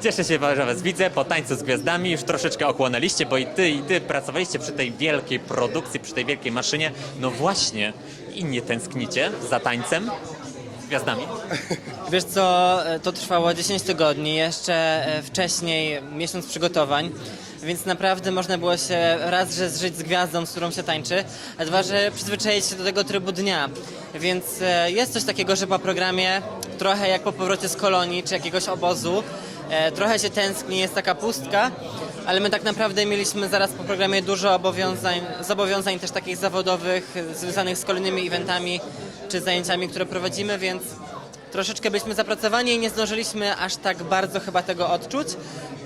Cieszę się, że was widzę po tańcu z gwiazdami. Już troszeczkę ochłonęliście, bo i ty, i ty pracowaliście przy tej wielkiej produkcji, przy tej wielkiej maszynie. No właśnie, i nie tęsknicie za tańcem z gwiazdami? Wiesz co, to trwało 10 tygodni, jeszcze e, wcześniej miesiąc przygotowań, więc naprawdę można było się raz, że zżyć z gwiazdą, z którą się tańczy, a dwa, że przyzwyczaić się do tego trybu dnia. Więc e, jest coś takiego, że po programie, trochę jak po powrocie z kolonii czy jakiegoś obozu, trochę się tęskni, jest taka pustka, ale my tak naprawdę mieliśmy zaraz po programie dużo obowiązań, zobowiązań też takich zawodowych, e, związanych z kolejnymi eventami czy zajęciami, które prowadzimy, więc troszeczkę byliśmy zapracowani i nie zdążyliśmy aż tak bardzo chyba tego odczuć.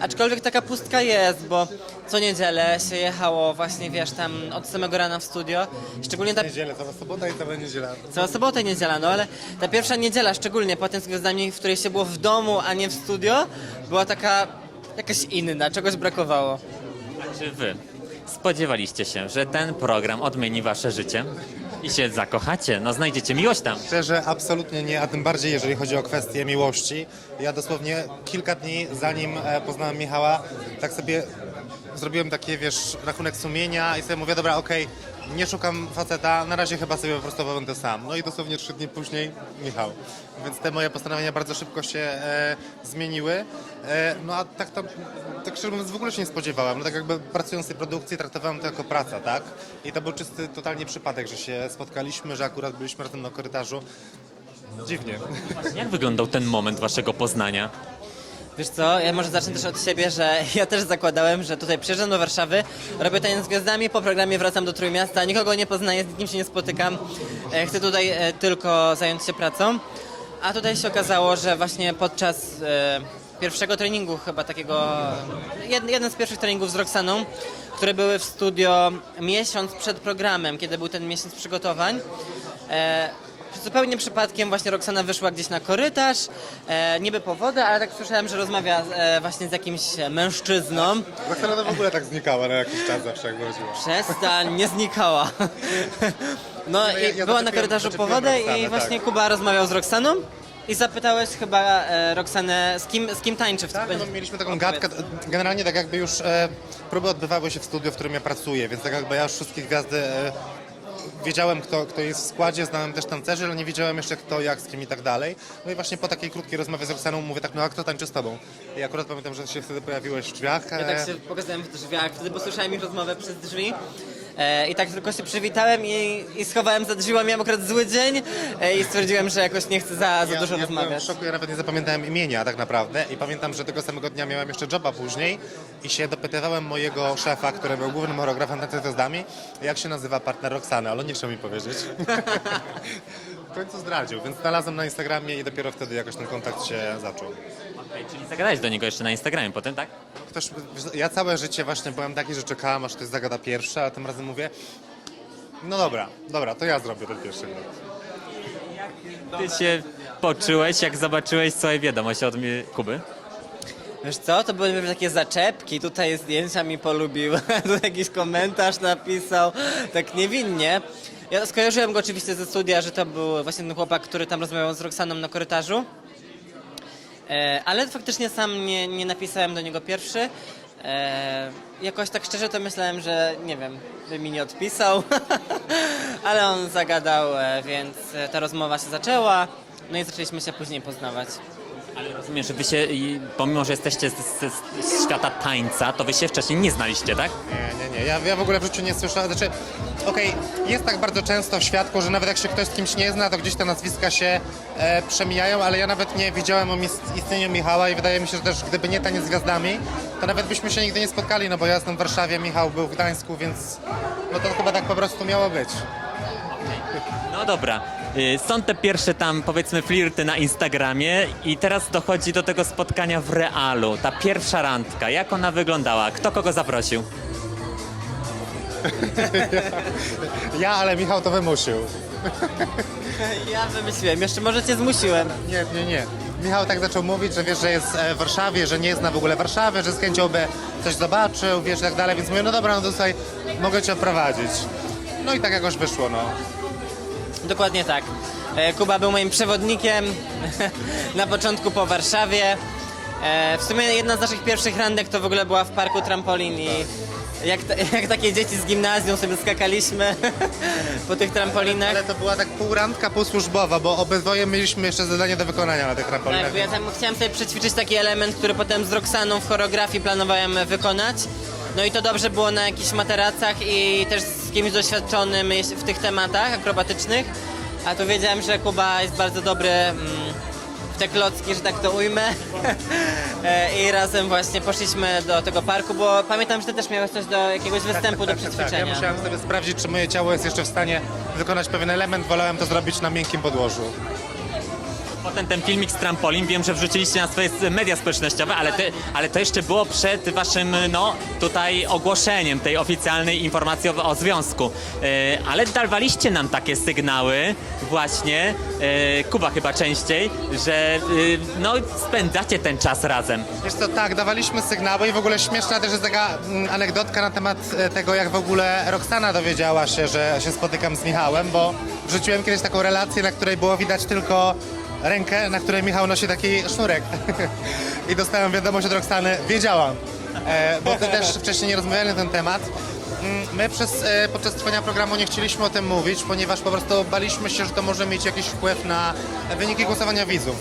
Aczkolwiek taka pustka jest, bo co niedzielę się jechało właśnie, wiesz, tam od samego rana w studio. Szczególnie ta Niedzielę, cała sobota i cała niedziela. cała sobota i niedziela, no ale ta pierwsza niedziela, szczególnie potem z gwiazdami, w której się było w domu, a nie w studio, była taka jakaś inna, czegoś brakowało. A czy wy spodziewaliście się, że ten program odmieni wasze życie i się zakochacie? No znajdziecie miłość tam. Szczerze, absolutnie nie, a tym bardziej jeżeli chodzi o kwestię miłości. Ja dosłownie kilka dni zanim e, poznałem Michała, tak sobie zrobiłem takie, wiesz, rachunek sumienia i sobie mówię, dobra, okej, nie szukam faceta, na razie chyba sobie po prostu będę sam. No i dosłownie trzy dni później Michał. Więc te moje postanowienia bardzo szybko się e, zmieniły. E, no a tak to, tak szczerze mówiąc, w ogóle się nie spodziewałem. No tak jakby pracując w tej produkcji traktowałem to jako praca, tak? I to był czysty totalnie przypadek, że się spotkaliśmy, że akurat byliśmy razem na korytarzu. Dziwnie. Jak wyglądał ten moment waszego poznania? Wiesz co, ja może zacznę też od siebie, że ja też zakładałem, że tutaj przyjeżdżam do Warszawy, robię taniec z gwiazdami, po programie wracam do Trójmiasta, nikogo nie poznaję, z nikim się nie spotykam, e, chcę tutaj e, tylko zająć się pracą. A tutaj się okazało, że właśnie podczas e, pierwszego treningu, chyba takiego, jed, jeden z pierwszych treningów z Roxaną, które były w studio miesiąc przed programem, kiedy był ten miesiąc przygotowań, Zupełnie przypadkiem właśnie Roxana wyszła gdzieś na korytarz, e, niby po wodę, ale tak słyszałem, że rozmawia e, właśnie z jakimś mężczyzną. Roxana w ogóle tak znikała na jakiś czas zawsze, jak wychodziła. Przestań, nie znikała. No No, ja- i ja była na zaczepiłem- korytarzu po zaczepiłem wodę Roxanę, i właśnie tak. Kuba rozmawiał z Roxaną i zapytałeś chyba e, Roxanę, z kim, z kim tańczy w Tak, no, mieliśmy taką gadkę. Generalnie tak jakby już e, próby odbywały się w studiu, w którym ja pracuję, więc tak jakby ja już wszystkie gwiazdy e, wiedziałem, kto, kto jest w składzie, znałem też tancerzy, ale nie wiedziałem jeszcze kto, jak, z kim i tak dalej. No i właśnie po takiej krótkiej rozmowie z Roxaną mówię tak, no a kto tańczy z tobą? I akurat pamiętam, że się wtedy pojawiłeś w drzwiach. Ja e, tak się pokazałem w drzwiach, wtedy posłyszałem ich rozmowę przez drzwi. E, I tak tylko się przywitałem i, i schowałem za drzwi, bo miałem akurat zły dzień e, i stwierdziłem, że jakoś nie chcę za, za ja, dużo ja byłem w rozmawiać. szoku, ja nawet nie zapamiętałem imienia tak naprawdę i pamiętam, że tego samego dnia miałem jeszcze joba później i się dopytywałem mojego szefa, który był głównym choreografem na gwiazdami, jak się nazywa partner Roxany, ale on nie chciał mi powiedzieć. końcu zdradził, więc znalazłem na Instagramie i dopiero wtedy jakoś ten kontakt się zaczął. Okej, czyli zagadałeś do niego jeszcze na Instagramie potem, tak? Ktoś, ja całe życie właśnie byłem taki, że czekałem, aż ktoś zagada pierwszy, a tym razem mówię, no dobra, dobra, to ja zrobię ten pierwszy krok. Ty się poczułeś, jak zobaczyłeś swoje wiadomość od mi- Kuby? Wiesz co, to były takie zaczepki, tutaj zdjęcia mi polubił, tu jakiś komentarz napisał, tak niewinnie. Ja skojarzyłem go oczywiście ze studia, że to był właśnie ten chłopak, który tam rozmawiał z Roxaną na korytarzu. E, ale faktycznie sam nie, nie napisałem do niego pierwszy. E, jakoś tak szczerze to myślałem, że nie wiem, by mi nie odpisał, ale on zagadał, e, więc ta rozmowa się zaczęła, no i zaczęliśmy się później poznawać. Ale rozumiem, że wy się, i pomimo że jesteście z, z, z świata tańca, to wy się wcześniej nie znaliście, tak? Nie, nie, nie. Ja, ja w ogóle w życiu nie słyszałem. Znaczy, okej, jest tak bardzo często w świadku, że nawet jak się ktoś z kimś nie zna, to gdzieś te nazwiska się e, przemijają, ale ja nawet nie wiedziałem o mis- istnieniu Michała i wydaje mi się, że też gdyby nie taniec z gwiazdami, to nawet byśmy się nigdy nie spotkali, no bo ja jestem w Warszawie, Michał był w Gdańsku, więc no to chyba tak po prostu miało być. No dobra. Y, Są te pierwsze tam, powiedzmy, flirty na Instagramie i teraz dochodzi do tego spotkania w realu. Ta pierwsza randka, jak ona wyglądała? Kto kogo zaprosił? Ja, ale Michał to wymusił. Ja wymyśliłem, jeszcze może cię zmusiłem. Nie, nie, nie. Michał tak zaczął mówić, że wiesz, że jest e, w Warszawie, że nie zna w ogóle Warszawy, że z chęcią by coś zobaczył, wiesz, i tak dalej, więc mówię, no dobra, no to tutaj mogę cię oprowadzić. No i tak jakoś wyszło, no. Dokładnie tak. E, Kuba był moim przewodnikiem na początku po Warszawie. E, w sumie jedna z naszych pierwszych randek to w ogóle była w parku trampolin i jak, ta, jak takie dzieci z gimnazjum sobie skakaliśmy po tych trampolinach. Ale to była tak pół randka, pół służbowa, bo obydwoje mieliśmy jeszcze zadanie do wykonania na tych trampolinach. Tak, ja tam chciałem sobie przećwiczyć taki element, który potem z Roxaną w choreografii planowałem wykonać. No i to dobrze było na jakichś materacach i też z kimś doświadczonym w tych tematach akrobatycznych. A tu wiedziałem, że Kuba jest bardzo dobry mm, w te klocki, że tak to ujmę. E, I razem właśnie poszliśmy do tego parku, bo pamiętam, że ty też miałeś coś do jakiegoś występu do Tak, przećwiczenia. ja musiałem sobie sprawdzić, czy moje ciało jest jeszcze w stanie wykonać pewien element. Wolałem to zrobić na miękkim podłożu. Potem ten filmik z trampolin, wiem, że wrzuciliście na swoje media społecznościowe, ale, ale to jeszcze było przed waszym, no, tutaj ogłoszeniem tej oficjalnej informacji o, o związku. E, ale dawaliście nam takie sygnały, właśnie, e, Kuba chyba częściej, że e, no, spędzacie ten czas razem. Wiesz co, tak, dawaliśmy sygnały i w ogóle śmieszna też jest taka mm, anegdotka na temat e, tego, jak w ogóle Roxana dowiedziała się, że się spotykam z Michałem, bo wrzuciłem kiedyś taką relację, na której było widać tylko rękę, na której Michał nosi taki sznurek. I dostałem wiadomość od Roxany, wiedziałam, e, bo ty też wcześniej nie rozmawiali na ten temat. Mm, My przez, e, podczas trwania programu nie chcieliśmy o tym mówić, ponieważ po prostu baliśmy się, że to może mieć jakiś wpływ na wyniki głosowania widzów.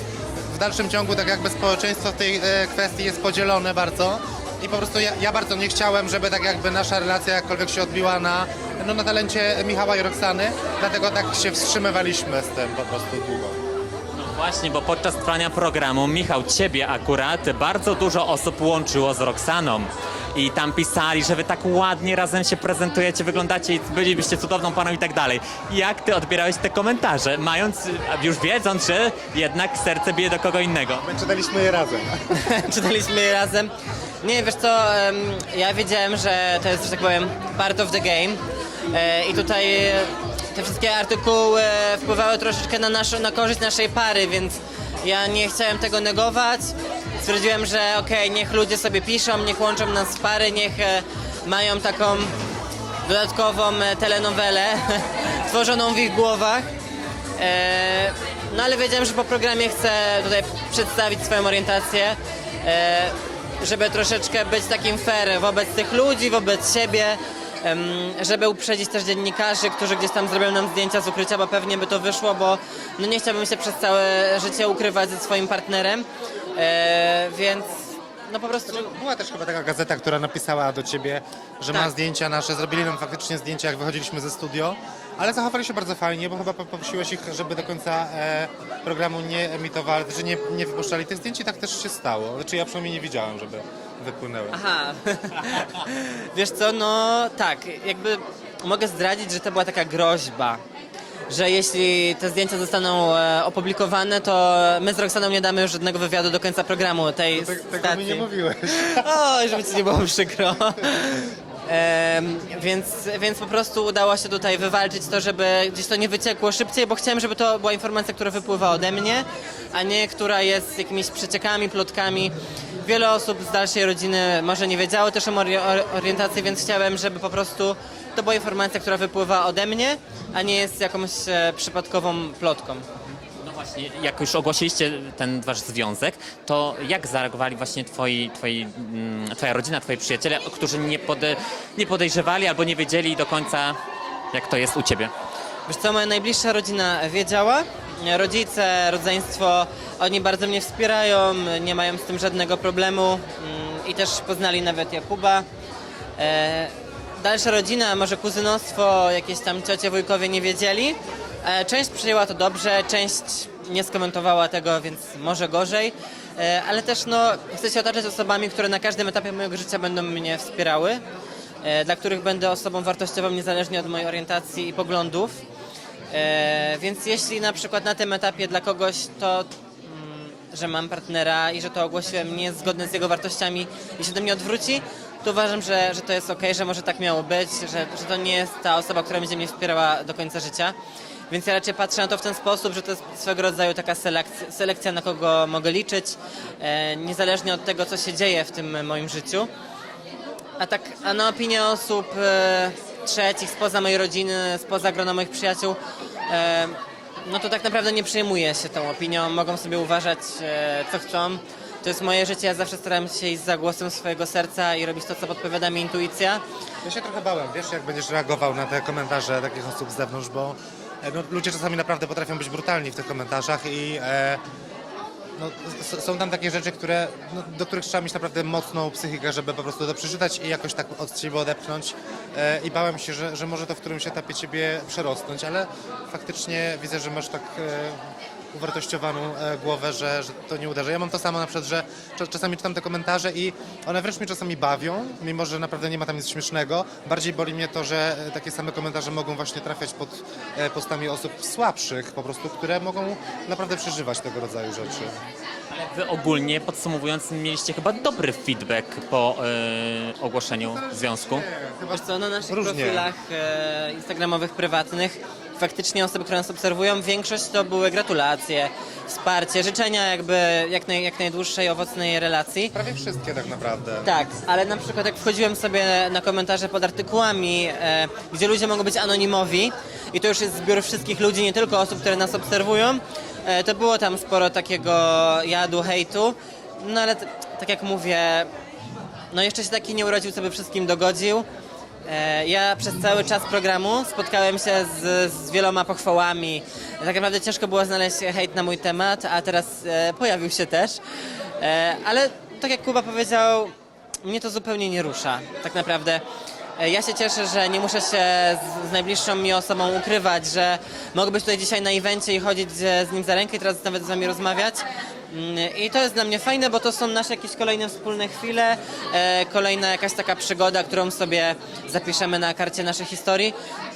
W dalszym ciągu tak jakby społeczeństwo w tej e, kwestii jest podzielone bardzo i po prostu ja, ja bardzo nie chciałem, żeby tak jakby nasza relacja jakkolwiek się odbiła na, no, na talencie Michała i Roxany, dlatego tak się wstrzymywaliśmy z tym po prostu długo. Właśnie, bo podczas trwania programu, Michał, ciebie akurat bardzo dużo osób łączyło z Roxaną. I tam pisali, że wy tak ładnie razem się prezentujecie, wyglądacie i bylibyście cudowną parą i tak dalej. Jak ty odbierałeś te komentarze, mając, już wiedząc, że jednak serce bije do kogo innego? My czytaliśmy je razem. czytaliśmy je razem. Nie, wiesz co, ja wiedziałem, że to jest, że tak powiem, part of the game e, i tutaj te wszystkie artykuły wpływały troszeczkę na, naszą, na korzyść naszej pary, więc ja nie chciałem tego negować. Stwierdziłem, że okej, niech ludzie sobie piszą, niech łączą nas w pary, niech e, mają taką dodatkową e, telenowelę tworzoną w ich głowach. E, no ale wiedziałem, że po programie chcę tutaj przedstawić swoją orientację, żeby troszeczkę być takim fair wobec tych ludzi, wobec siebie, żeby uprzedzić też dziennikarzy, którzy gdzieś tam zrobią nam zdjęcia z ukrycia, bo pewnie by to wyszło, bo no nie chciałbym się przez całe życie ukrywać ze swoim partnerem, e, więc no po prostu... Była też chyba taka gazeta, która napisała do ciebie, że ma Tak. zdjęcia nasze, zrobili nam faktycznie zdjęcia, jak wychodziliśmy ze studio, ale zachowali się bardzo fajnie, bo chyba poprosiłeś ich, żeby do końca e, programu nie emitowali, że nie, nie wypuszczali tych zdjęć i tak też się stało. Znaczy ja przynajmniej nie widziałem, żeby wypłynęły. Aha. Wiesz co, no tak, jakby mogę zdradzić, że to była taka groźba, że jeśli te zdjęcia zostaną e, opublikowane, to my z Roxaną nie damy już żadnego wywiadu do końca programu tej Te, tego stacji. mi nie mówiłeś. Oj, żeby ci nie było przykro. Em, więc, więc po prostu udało się tutaj wywalczyć to, żeby gdzieś to nie wyciekło szybciej, bo chciałem, żeby to była informacja, która wypływa ode mnie, a nie która jest jakimiś przeciekami, plotkami. Wiele osób z dalszej rodziny może nie wiedziało też o mojej or- orientacji, więc chciałem, żeby po prostu to była informacja, która wypływa ode mnie, a nie jest jakąś e, przypadkową plotką. No właśnie, jak już ogłosiliście ten wasz związek, to jak zareagowali właśnie twoi, twoi, mm, twoja rodzina, twoi przyjaciele, którzy nie, pode, nie podejrzewali albo nie wiedzieli do końca, jak to jest u ciebie? Wiesz co, moja najbliższa rodzina wiedziała. Rodzice, rodzeństwo, oni bardzo mnie wspierają, nie mają z tym żadnego problemu mm, i też poznali nawet Jakuba. E, dalsza rodzina, może kuzynostwo, jakieś tam ciocie, wujkowie nie wiedzieli. E, część przyjęła to dobrze, część nie skomentowała tego, więc może gorzej. E, ale też no, chcę się otaczać osobami, które na każdym etapie mojego życia będą mnie wspierały dla których będę osobą wartościową niezależnie od mojej orientacji i poglądów. E, więc jeśli na przykład na tym etapie dla kogoś to, mm, że mam partnera i że to ogłosiłem zgodne z jego wartościami i się do mnie odwróci, to uważam, że, że to jest ok, że może tak miało być, że, że to nie jest ta osoba, która będzie mnie wspierała do końca życia. Więc ja raczej patrzę na to w ten sposób, że to jest swego rodzaju taka selekcja, selekcja na kogo mogę liczyć, e, niezależnie od tego, co się dzieje w tym moim życiu. A tak, a na opinię osób e, trzecich spoza mojej rodziny, spoza grona moich przyjaciół, e, no to tak naprawdę nie przejmuję się tą opinią. Mogą sobie uważać, e, co chcą. to jest moje życie, ja zawsze staram się iść za głosem swojego serca i robić to, co podpowiada mi intuicja. Ja się trochę bałem, wiesz, jak będziesz reagował na te komentarze takich osób z zewnątrz, bo e, no, ludzie czasami naprawdę potrafią być brutalni w tych komentarzach i e, no, są tam takie rzeczy, które, no, do których trzeba mieć naprawdę mocną psychikę, żeby po prostu to przeczytać i jakoś tak od siebie odepchnąć. E, I bałem się, że, że może to w którymś etapie ciebie przerosnąć, ale faktycznie widzę, że masz tak e, uwartościowaną e, głowę, że, że to nie uderza. Ja mam to samo na przykład, że cza- czasami czytam te komentarze i one wręcz mnie czasami bawią, mimo że naprawdę nie ma tam nic śmiesznego. Bardziej boli mnie to, że e, takie same komentarze mogą właśnie trafiać pod e, postami osób słabszych po prostu, które mogą naprawdę przeżywać tego rodzaju rzeczy. Ale wy ogólnie, podsumowując, mieliście chyba dobry feedback po e, ogłoszeniu związku. Wiesz co, na naszych Różnie. profilach e, instagramowych, prywatnych faktycznie osoby, które nas obserwują, większość to były gratulacje, wsparcie, życzenia jakby jak, naj, jak najdłuższej, owocnej relacji. Prawie wszystkie tak naprawdę. Tak, ale na przykład jak wchodziłem sobie na komentarze pod artykułami, e, gdzie ludzie mogą być anonimowi i to już jest zbiór wszystkich ludzi, nie tylko osób, które nas obserwują, e, to było tam sporo takiego jadu, hejtu, no ale tak jak mówię, no jeszcze się taki nie urodził, co by wszystkim dogodził. E, Ja przez cały czas programu spotkałem się z, z wieloma pochwałami. Tak naprawdę ciężko było znaleźć hejt na mój temat, a teraz e, pojawił się też. E, ale tak jak Kuba powiedział, mnie to zupełnie nie rusza. Tak naprawdę. E, Ja się cieszę, że nie muszę się z, z najbliższą mi osobą ukrywać, że mogę być tutaj dzisiaj na evencie i chodzić e, z nim za rękę i teraz nawet z wami rozmawiać. I to jest dla mnie fajne, bo to są nasze jakieś kolejne wspólne chwile, e, kolejna jakaś taka przygoda, którą sobie zapiszemy na karcie naszej historii.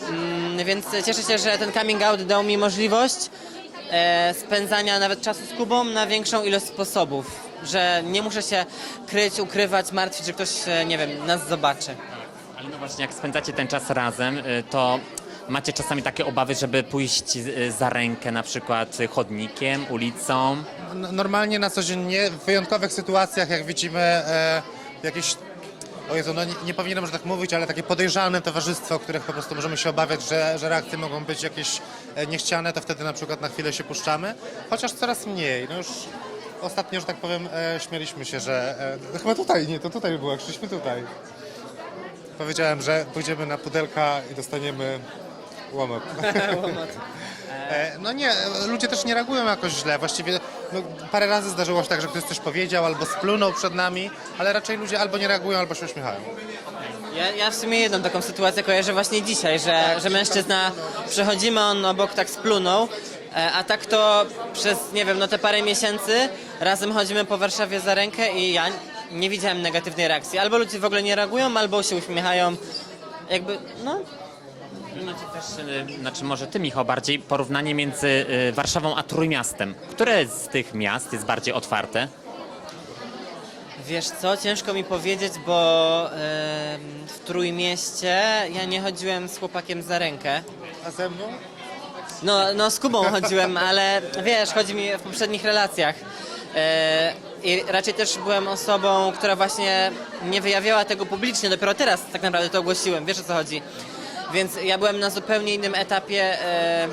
Mm, Więc cieszę się, że ten coming out dał mi możliwość e, spędzania nawet czasu z Kubą na większą ilość sposobów. Że nie muszę się kryć, ukrywać, martwić, że ktoś, nie wiem, nas zobaczy. Ale no właśnie, jak spędzacie ten czas razem, y, to macie czasami takie obawy, żeby pójść y, za rękę na przykład chodnikiem, ulicą. Normalnie na co dzień nie, w wyjątkowych sytuacjach, jak widzimy e, jakieś. O Jezu, no nie, nie powinienem już tak mówić, ale takie podejrzane towarzystwo, których po prostu możemy się obawiać, że, że reakcje mogą być jakieś e, niechciane, to wtedy na przykład na chwilę się puszczamy. Chociaż coraz mniej. No już ostatnio, że tak powiem, e, śmieliśmy się, że. E, chyba tutaj, nie, to tutaj było, jak szliśmy tutaj. Powiedziałem, że pójdziemy na pudelka i dostaniemy łomot. E, No nie, ludzie też nie reagują jakoś źle. Właściwie no, parę razy zdarzyło się tak, że ktoś coś powiedział albo splunął przed nami, ale raczej ludzie albo nie reagują, albo się uśmiechają. Ja, ja w sumie jedną taką sytuację kojarzę właśnie dzisiaj, że, że mężczyzna przechodzimy, on obok tak splunął, e, a tak to przez, nie wiem, no te parę miesięcy razem chodzimy po Warszawie za rękę i ja nie widziałem negatywnej reakcji. Albo ludzie w ogóle nie reagują, albo się uśmiechają. Jakby, no, Macie też, y, znaczy może ty Michał, bardziej porównanie między y, Warszawą a Trójmiastem. Które z tych miast jest bardziej otwarte? Wiesz co, ciężko mi powiedzieć, bo em, w Trójmieście ja nie chodziłem z chłopakiem za rękę. A ze mną? No, no z Kubą chodziłem, ale wiesz, chodzi mi w poprzednich relacjach. E, I raczej też byłem osobą, która właśnie nie wyjawiała tego publicznie, dopiero teraz tak naprawdę to ogłosiłem, wiesz o co chodzi. Więc ja byłem na zupełnie innym etapie e,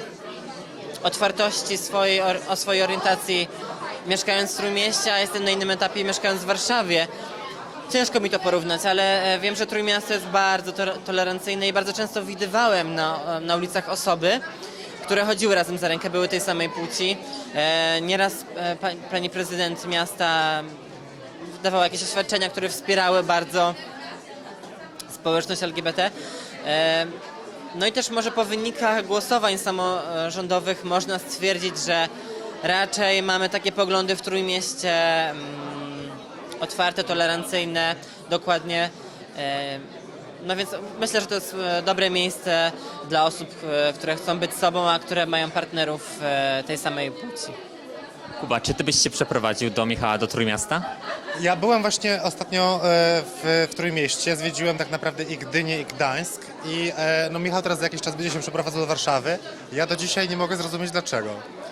otwartości swojej, or, o swojej orientacji mieszkając w Trójmieście, a jestem na innym etapie mieszkając w Warszawie. Ciężko mi to porównać, ale e, wiem, że Trójmiasto jest bardzo to- tolerancyjne i bardzo często widywałem na, na ulicach osoby, które chodziły razem za rękę, były tej samej płci. E, nieraz e, pa, pani prezydent miasta wydawała jakieś oświadczenia, które wspierały bardzo społeczność LGBT. E, No i też może po wynikach głosowań samorządowych można stwierdzić, że raczej mamy takie poglądy w Trójmieście mm, otwarte, tolerancyjne, dokładnie. E, No więc myślę, że to jest e, dobre miejsce dla osób, e, które chcą być sobą, a które mają partnerów tej samej płci. Kuba, czy ty byś się przeprowadził do Michała do Trójmiasta? Ja byłem właśnie ostatnio e, w, w Trójmieście, zwiedziłem tak naprawdę i Gdynię, i Gdańsk i e, no Michał teraz za jakiś czas będzie się przeprowadzał do Warszawy. Ja do dzisiaj nie mogę zrozumieć dlaczego.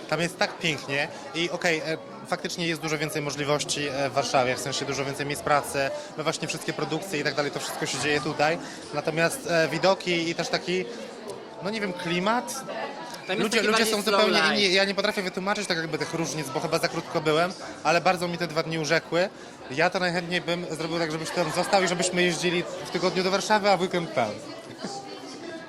Tam jest tak pięknie i okej, e, faktycznie jest dużo więcej możliwości w Warszawie, w sensie dużo więcej miejsc pracy, no właśnie wszystkie produkcje i tak dalej, to wszystko się dzieje tutaj. Natomiast widoki i też taki, no nie wiem, klimat, Tam jest Ludzie, taki ludzie bardziej są slow zupełnie life. inni. Ja nie potrafię wytłumaczyć tak jakby tych różnic, bo chyba za krótko byłem, ale bardzo mi te dwa dni urzekły. Ja to najchętniej bym zrobił tak, żebyś tam został i żebyśmy jeździli w tygodniu do Warszawy, a w weekend tam.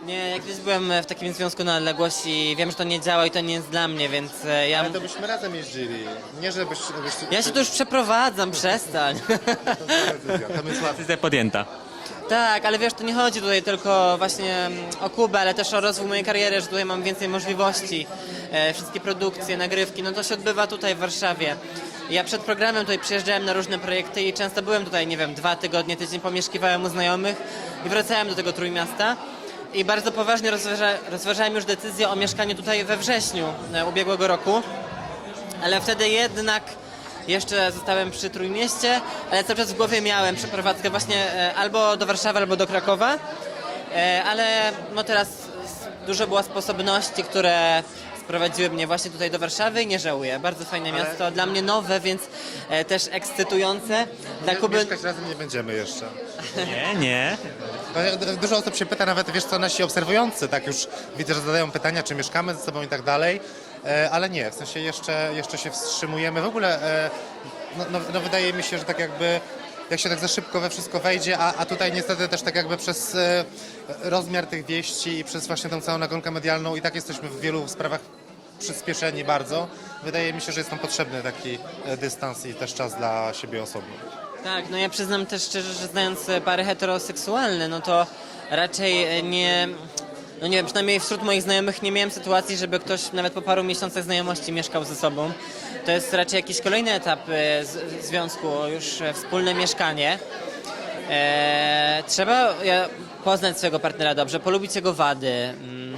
Nie, jak kiedyś byłem w takim związku na odległość i wiem, że to nie działa i to nie jest dla mnie, więc e, ja... Ale to byśmy razem jeździli. Nie, żebyś... żebyś Ja się tu już przeprowadzam, przestań. To jest decyzja, tam jest łatwiej. Decyzja podjęta. Tak, ale wiesz, to nie chodzi tutaj tylko właśnie mm, o Kubę, ale też o rozwój mojej kariery, że tutaj mam więcej możliwości. E, wszystkie produkcje, nagrywki, no to się odbywa tutaj w Warszawie. Ja przed programem tutaj przyjeżdżałem na różne projekty i często byłem tutaj, nie wiem, dwa tygodnie, tydzień pomieszkiwałem u znajomych i wracałem do tego Trójmiasta. I bardzo poważnie rozważa, rozważałem już decyzję o mieszkaniu tutaj we wrześniu e, ubiegłego roku. Ale wtedy jednak jeszcze zostałem przy Trójmieście, ale cały czas w głowie miałem przeprowadzkę właśnie e, albo do Warszawy, albo do Krakowa. E, Ale no teraz dużo było sposobności, które sprowadziły mnie właśnie tutaj do Warszawy i nie żałuję. Bardzo fajne miasto, dla mnie nowe, więc e, też ekscytujące. Dla Kuby... Mieszkać razem nie będziemy jeszcze. Nie, nie. Dużo osób się pyta nawet, wiesz co, nasi obserwujący, tak już widzę, że zadają pytania, czy mieszkamy ze sobą i tak dalej, ale nie, w sensie jeszcze, jeszcze się wstrzymujemy. W ogóle, e, no, no, no wydaje mi się, że tak jakby, jak się tak za szybko we wszystko wejdzie, a, a tutaj niestety też tak jakby przez e, rozmiar tych wieści i przez właśnie tą całą nagonkę medialną i tak jesteśmy w wielu sprawach przyspieszeni bardzo. Wydaje mi się, że jest nam potrzebny taki e, dystans i też czas dla siebie osobno. Tak, no ja przyznam też szczerze, że znając e, pary heteroseksualne, no to raczej e, nie... No nie wiem, przynajmniej wśród moich znajomych nie miałem sytuacji, żeby ktoś nawet po paru miesiącach znajomości mieszkał ze sobą. To jest raczej jakiś kolejny etap e, z- związku, już e, wspólne mieszkanie. E, trzeba poznać swojego partnera dobrze, polubić jego wady. mm,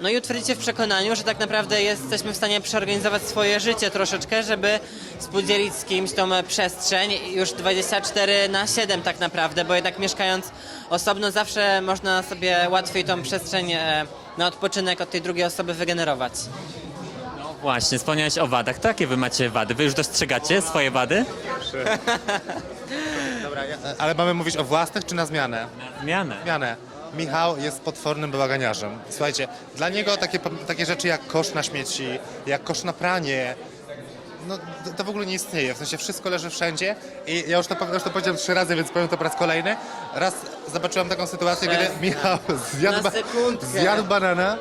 no i utwierdzić się w przekonaniu, że tak naprawdę jesteśmy w stanie przeorganizować swoje życie troszeczkę, żeby współdzielić z kimś tą przestrzeń już 24 na 7 tak naprawdę, bo jednak mieszkając osobno zawsze można sobie łatwiej tą przestrzeń e, na odpoczynek od tej drugiej osoby wygenerować. No właśnie, wspomniałeś o wadach. To jakie wy macie wady? Wy już dostrzegacie swoje wady? Dobra, ja, ale mamy mówić o własnych czy na zmianę? Na zmianę. Zmianę. Michał jest potwornym bałaganiarzem. Słuchajcie, dla niego takie, takie rzeczy jak kosz na śmieci, jak kosz na pranie, no to, w ogóle nie istnieje. W sensie wszystko leży wszędzie i ja już to, już to powiedziałem trzy razy, więc powiem to po raz kolejny. Raz zobaczyłem taką sytuację, kiedy. Michał zjadł, ba- zjadł banana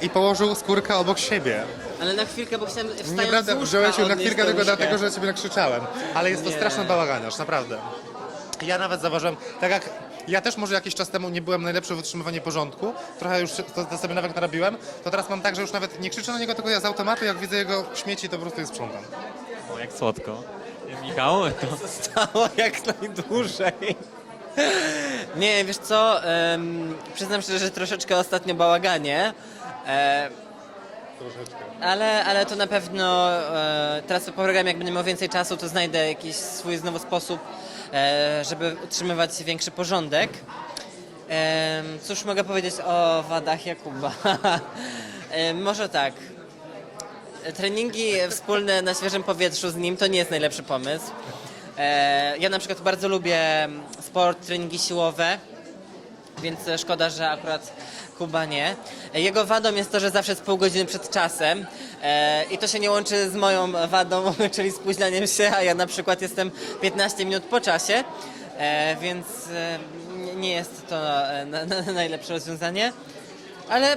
i położył skórkę obok siebie. Ale na chwilkę, bo chciałem wstając Nieprawda, z łóżka wziąłeś ją na odnieść chwilkę tę tylko łyżkę. dlatego, że ciebie nakrzyczałem. Ale jest to Nie. straszny bałaganiarz, naprawdę. Ja nawet zauważyłem, tak jak ja też może jakiś czas temu nie byłem najlepszy w utrzymywaniu porządku, trochę już to, to sobie nawet narobiłem, to teraz mam tak, że już nawet nie krzyczę na niego, tylko ja z automatu, jak widzę jego śmieci, to po prostu je sprzątam. O, jak słodko. Michał, to Stało jak najdłużej. Nie, wiesz co, em, przyznam szczerze, że troszeczkę ostatnio bałaganie. E, ale, ale to na pewno e, teraz po programie, jak będę miał więcej czasu, to znajdę jakiś swój znowu sposób, e, żeby utrzymywać większy porządek. Em, cóż mogę powiedzieć o wadach Jakuba? e, może tak. Treningi wspólne na świeżym powietrzu z nim to nie jest najlepszy pomysł. E, ja na przykład bardzo lubię sport, treningi siłowe, więc e, szkoda, że akurat Kuba nie. Jego wadą jest to, że zawsze jest pół godziny przed czasem e, i to się nie łączy z moją wadą, czyli spóźnianiem się, a ja na przykład jestem 15 minut po czasie, e, więc e, nie- jest to e, na, na, najlepsze rozwiązanie, ale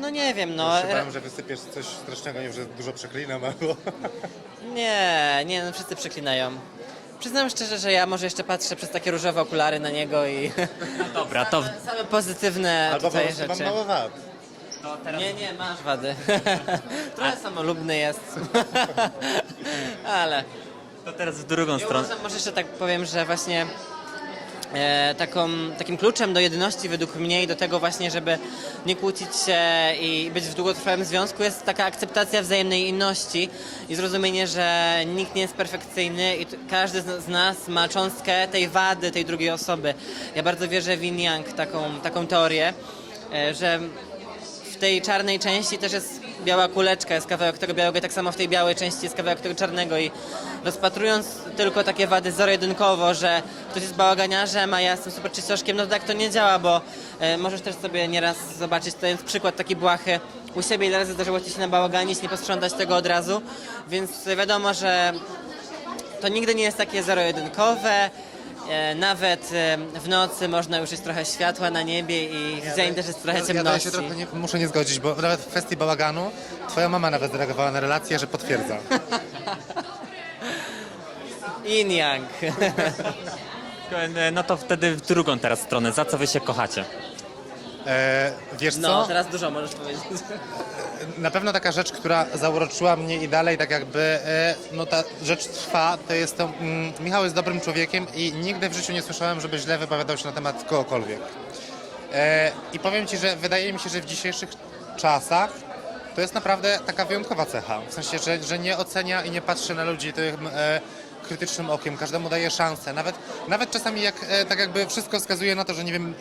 no nie wiem, no. Się bałem, że wysypiesz coś strasznego, nie że dużo przeklinam albo... Nie, nie, no wszyscy przeklinają. Przyznam szczerze, że ja może jeszcze patrzę przez takie różowe okulary na niego i dobra, to same pozytywne Albo po tutaj prostu mam rzeczy. mało wad. Nie, nie, masz wady. Trochę samolubny jest. Ale to teraz w drugą ja stronę. uważam, może jeszcze tak powiem, że właśnie taką, takim kluczem do jedności według mnie i do tego właśnie, żeby nie kłócić się i być w długotrwałym związku jest taka akceptacja wzajemnej inności i zrozumienie, że nikt nie jest perfekcyjny i każdy z nas ma cząstkę tej wady tej drugiej osoby. Ja bardzo wierzę w yin yang, taką, taką teorię, e, że tej czarnej części też jest biała kuleczka, jest kawałek tego białego, tak samo w tej białej części jest kawałek tego czarnego i rozpatrując tylko takie wady zero-jedynkowo, że ktoś jest bałaganiarzem, a ja jestem super czystoszkiem, no tak to nie działa, bo e, możesz też sobie nieraz zobaczyć, to jest przykład taki błahy, u siebie, ile razy zdarzyło ci się nabałaganić, nie posprzątać tego od razu, więc wiadomo, że to nigdy nie jest takie zero-jedynkowe. E, Nawet e, w nocy można już jest trochę światła na niebie i w dzień też jest trochę Ja, się trochę nie, muszę nie zgodzić, bo nawet w kwestii bałaganu twoja mama nawet zareagowała na relację, że potwierdza. Yin yang. E, No to wtedy w drugą teraz stronę, za co wy się kochacie? E, wiesz co? No, teraz dużo możesz powiedzieć. Na pewno taka rzecz, która zauroczyła mnie i dalej tak jakby, e, no ta rzecz trwa, to jest to, mm, Michał jest dobrym człowiekiem i nigdy w życiu nie słyszałem, żeby źle wypowiadał się na temat kogokolwiek. E, I powiem Ci, że wydaje mi się, że w dzisiejszych czasach to jest naprawdę taka wyjątkowa cecha. W sensie, że, że nie ocenia i nie patrzy na ludzi tym e, krytycznym okiem, każdemu daje szansę. Nawet, nawet czasami jak e, tak jakby wszystko wskazuje na to, że nie wiem,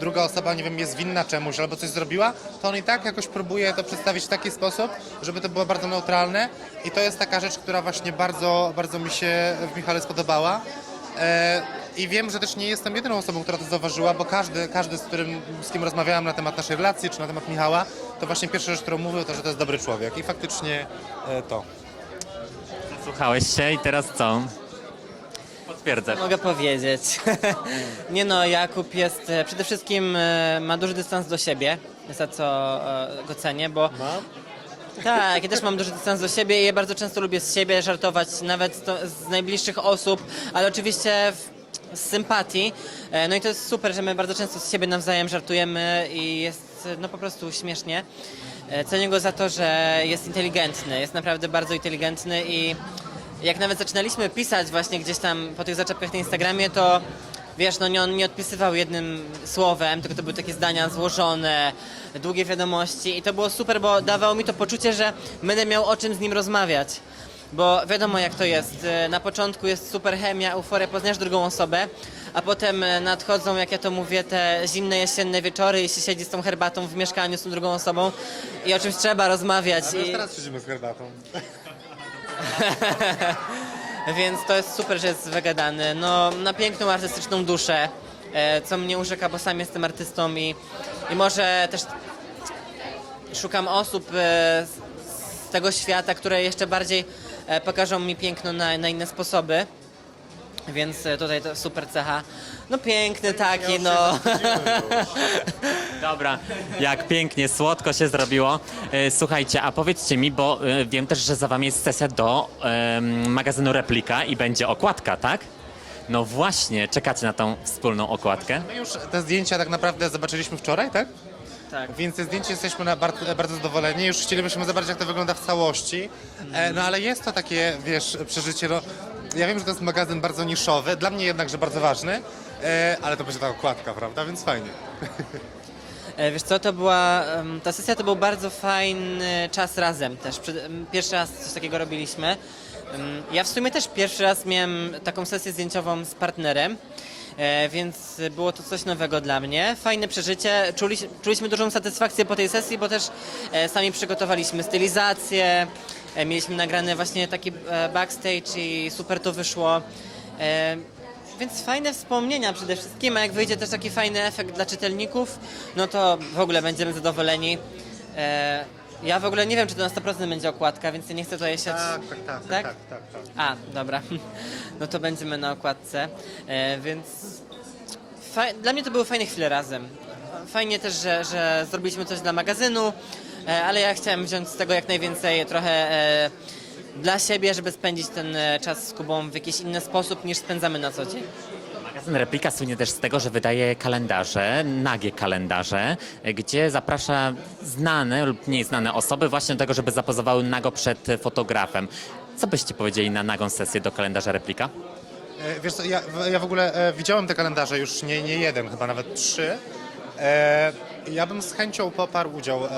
druga osoba, nie wiem, jest winna czemuś albo coś zrobiła, to on i tak jakoś próbuje to przedstawić w taki sposób, żeby to było bardzo neutralne i to jest taka rzecz, która właśnie bardzo, bardzo mi się w Michale spodobała. E, I wiem, że też nie jestem jedyną osobą, która to zauważyła, bo każdy, każdy z, którym, z kim rozmawiałem na temat naszej relacji, czy na temat Michała, to właśnie pierwsza rzecz, którą mówił, to, że to jest dobry człowiek. I faktycznie e, to. Słuchałeś się i teraz co? Potwierdzasz. Mogę powiedzieć. nie no, Jakub jest e, przede wszystkim e, ma duży dystans do siebie, za co e, go cenię, bo tak, ja też mam duży dystans do siebie i ja bardzo często lubię z siebie żartować, nawet z, to, z najbliższych osób, ale oczywiście w, z sympatii. E, No i to jest super, że my bardzo często z siebie nawzajem żartujemy i jest e, no po prostu śmiesznie. E, Cenię go za to, że jest inteligentny, jest naprawdę bardzo inteligentny i jak nawet zaczynaliśmy pisać właśnie gdzieś tam po tych zaczepkach na Instagramie, to wiesz, no nie, on nie odpisywał jednym słowem, tylko to były takie zdania złożone, długie wiadomości i to było super, bo dawało mi to poczucie, że będę miał o czym z nim rozmawiać. Bo wiadomo jak to jest, e, na początku jest super chemia, euforia, poznasz drugą osobę, a potem e, nadchodzą, jak ja to mówię, te zimne jesienne wieczory i się siedzi z tą herbatą w mieszkaniu z tą drugą osobą i o czymś trzeba rozmawiać. A my już i... teraz siedzimy z herbatą. Więc to jest super, że jest wygadany. No, na piękną artystyczną duszę, e, co mnie urzeka, bo sam jestem artystą i, i może też szukam osób e, z, z tego świata, które jeszcze bardziej e, pokażą mi piękno na, na inne sposoby. Więc e, tutaj to super cecha. No piękny taki, no. Dobra, jak pięknie, słodko się zrobiło. E, Słuchajcie, a powiedzcie mi, bo e, wiem też, że za wami jest sesja do em, magazynu Replika i będzie okładka, tak? No właśnie, czekacie na tą wspólną okładkę? My już te zdjęcia tak naprawdę zobaczyliśmy wczoraj, tak? Tak. Więc te zdjęcia jesteśmy na bardzo, bardzo zadowoleni. Już chcielibyśmy zobaczyć, jak to wygląda w całości. E, no ale jest to takie, wiesz, przeżycie. No, ja wiem, że to jest magazyn bardzo niszowy, dla mnie jednakże bardzo ważny, e, ale to będzie ta okładka, prawda? Więc fajnie. E, Wiesz co, to była, ta sesja to był bardzo fajny czas razem też. Pierwszy raz coś takiego robiliśmy. Ja w sumie też pierwszy raz miałem taką sesję zdjęciową z partnerem, e, więc było to coś nowego dla mnie. Fajne przeżycie. Czuli, czuliśmy dużą satysfakcję po tej sesji, bo też e, sami przygotowaliśmy stylizację, mieliśmy nagrany właśnie taki e, backstage i super to wyszło. E, więc fajne wspomnienia przede wszystkim, a jak wyjdzie też taki fajny efekt dla czytelników, no to w ogóle będziemy zadowoleni. E, ja w ogóle nie wiem, czy to na 100% będzie okładka, więc nie chcę tutaj siać. Tak, tak, tak, Tak? tak, tak, tak. A, dobra. No to będziemy na okładce, e, więc dla mnie to były fajne chwile razem. Fajnie też, że, że zrobiliśmy coś dla magazynu, e, ale ja chciałem wziąć z tego jak najwięcej trochę e, dla siebie, żeby spędzić ten e, czas z Kubą w jakiś inny sposób niż spędzamy na co dzień. Magazyn Replika słynie też z tego, że wydaje kalendarze, nagie kalendarze, e, gdzie zaprasza znane lub mniej znane osoby właśnie do tego, żeby zapozowały nago przed e, fotografem. Co byście powiedzieli na nagą sesję do kalendarza Replika? E, Wiesz co, ja, ja w ogóle e, widziałem te kalendarze już nie, nie jeden, chyba nawet trzy. E, ja bym z chęcią poparł udział e,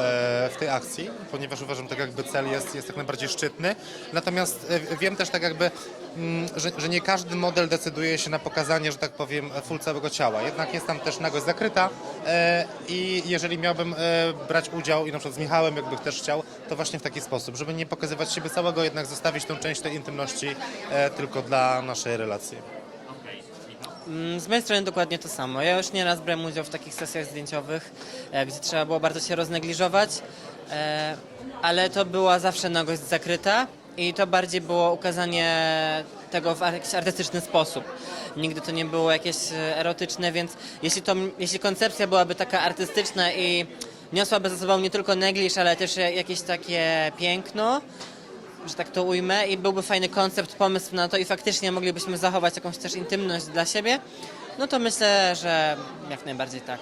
w tej akcji, ponieważ uważam, tak jakby cel jest, jest jak najbardziej szczytny. Natomiast e, wiem też tak jakby, mm, że, że nie każdy model decyduje się na pokazanie, że tak powiem, full całego ciała. Jednak jest tam też nagość zakryta e, i jeżeli miałbym brać udział i na przykład z Michałem, jakby też chciał, to właśnie w taki sposób, żeby nie pokazywać siebie całego, jednak zostawić tą część tej intymności tylko dla naszej relacji. Mm, Z mojej strony dokładnie to samo. Ja już nieraz brałem udział w takich sesjach zdjęciowych, e, gdzie trzeba było bardzo się roznegliżować. E, ale to była zawsze nagość zakryta i to bardziej było ukazanie tego w jakiś artystyczny sposób. Nigdy to nie było jakieś e, erotyczne, więc jeśli, to, jeśli koncepcja byłaby taka artystyczna i niosłaby za sobą nie tylko negliż, ale też jakieś takie piękno, że tak to ujmę, i byłby fajny koncept, pomysł na to i faktycznie moglibyśmy zachować jakąś też intymność dla siebie, no to myślę, że jak najbardziej tak.